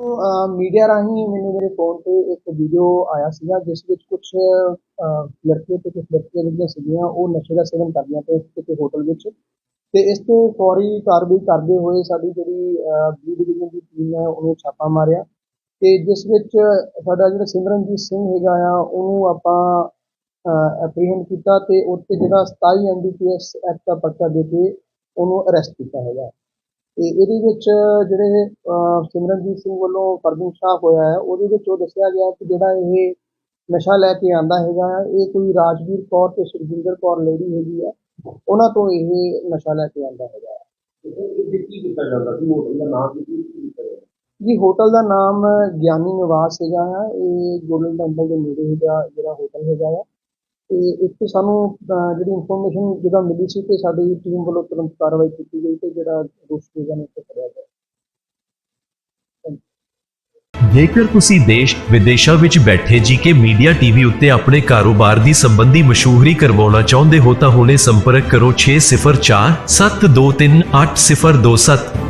Media ਰਾਹੀਂ ਮੈਨੂੰ ਮੇਰੇ ਫੋਨ ਤੇ ਇੱਕ ਵੀਡੀਓ ਆਇਆ ਸੀਗਾ, ਜਿਸ ਵਿੱਚ ਕੁਝ ਲੜਕੇ ਤੇ ਕੁਝ ਲੜਕੀਆਂ ਜਿਹੜੀਆਂ ਸੀਗੀਆਂ, ਉਹ ਨਸ਼ੇ ਦਾ ਸੇਵਨ ਕਰਦੀਆਂ ਪਏ ਕਿਸੇ ਹੋਟਲ ਵਿੱਚ। ਤੇ ਇਸ ਤੇ ਫੌਰੀ ਕਾਰਵਾਈ ਕਰਦੇ ਹੋਏ ਸਾਡੀ ਜਿਹੜੀ ਬੀ ਡਿਵੀਜ਼ਨ ਦੀ ਟੀਮ ਹੈ, ਉਹਨੂੰ ਛਾਪਾ ਮਾਰਿਆ। ਤੇ ਜਿਸ ਵਿੱਚ ਸਾਡਾ ਜਿਹੜਾ ਸਿਮਰਨਜੀਤ ਸਿੰਘ ਹੈਗਾ ਆ, ਉਹਨੂੰ ਆਪਾਂ ਐਪਰੀਹੈਂਡ ਕੀਤਾ ਤੇ ਉੱਤੇ ਜਿਹੜਾ 27 ਐਨਡੀਪੀਐਸ ਐਕਟ ਦਾ ਪਰਚਾ ਦੇ ਕੇ ਉਹਨੂੰ ਅਰੈਸਟ ਕੀਤਾ ਹੈਗਾ। ਤੇ ਇਹਦੇ ਵਿੱਚ ਜਿਹੜੇ ਸਿਮਰਨਜੀਤ ਸਿੰਘ ਵੱਲੋਂ ਪਰਦਿਸ਼ਾਹ ਹੋਇਆ ਹੈ, ਉਹਦੇ ਵਿੱਚ ਉਹ ਦੱਸਿਆ ਗਿਆ ਕਿ ਜਿਹੜਾ ਇਹ ਨਸ਼ਾ ਲੈ ਕੇ ਆਂਦਾ ਹੈਗਾ, ਇਹ ਕੋਈ ਰਾਜਵੀਰ ਕੌਰ ਤੇ ਸੁਖਜਿੰਦਰ ਕੌਰ ਲੇਡੀ ਹੈਗੀ ਆ, ਉਹਨਾਂ ਤੋਂ ਇਹ ਨਸ਼ਾ ਲੈ ਕੇ ਆਂਦਾ ਹੈਗਾ ਆ। ਦਾ ਨਾਮ ਜੀ, ਹੋਟਲ ਦਾ ਨਾਮ ਗਿਆਨੀ ਨਿਵਾਸ ਹੈਗਾ ਆ, ਇਹ ਗੋਲਡਨ ਟੈਂਪਲ ਦੇ ਨੇੜੇ ਹੈਗਾ, ਜਿਹੜਾ ਹੋਟਲ ਹੈਗਾ ਆ ਤੇ ਇੱਥੇ ਸਾਨੂੰ ਅਹ, ਜਿਹੜੀ ਇਨਫੋਰਮੇਸ਼ਨ ਜਦੋਂ ਮਿਲੀ ਸੀ ਤੇ ਸਾਡੀ ਟੀਮ ਵੱਲੋਂ ਤੁਰੰਤ ਕਾਰਵਾਈ ਕੀਤੀ ਗਈ ਤੇ ਜਿਹੜਾ ਦੋਸ਼ੀ ਹੈਗਾ ਨੂੰ ਫੜਿਆ ਗਿਆ। ਜੇਕਰ ਤੁਸੀਂ ਦੇਸ਼ ਵਿਦੇਸ਼ਾਂ ਵਿੱਚ ਬੈਠੇ ਜੀਕੇ ਮੀਡੀਆ ਟੀਵੀ ਉੱਤੇ ਆਪਣੇ ਕਾਰੋਬਾਰ ਦੀ ਸੰਬੰਧੀ ਮਸ਼ਹੂਰੀ ਕਰਵਾਉਣਾ ਚਾਹੁੰਦੇ ਹੋ ਤਾਂ ਹੁਣੇ ਸੰਪਰਕ ਕਰੋ 604 723 8027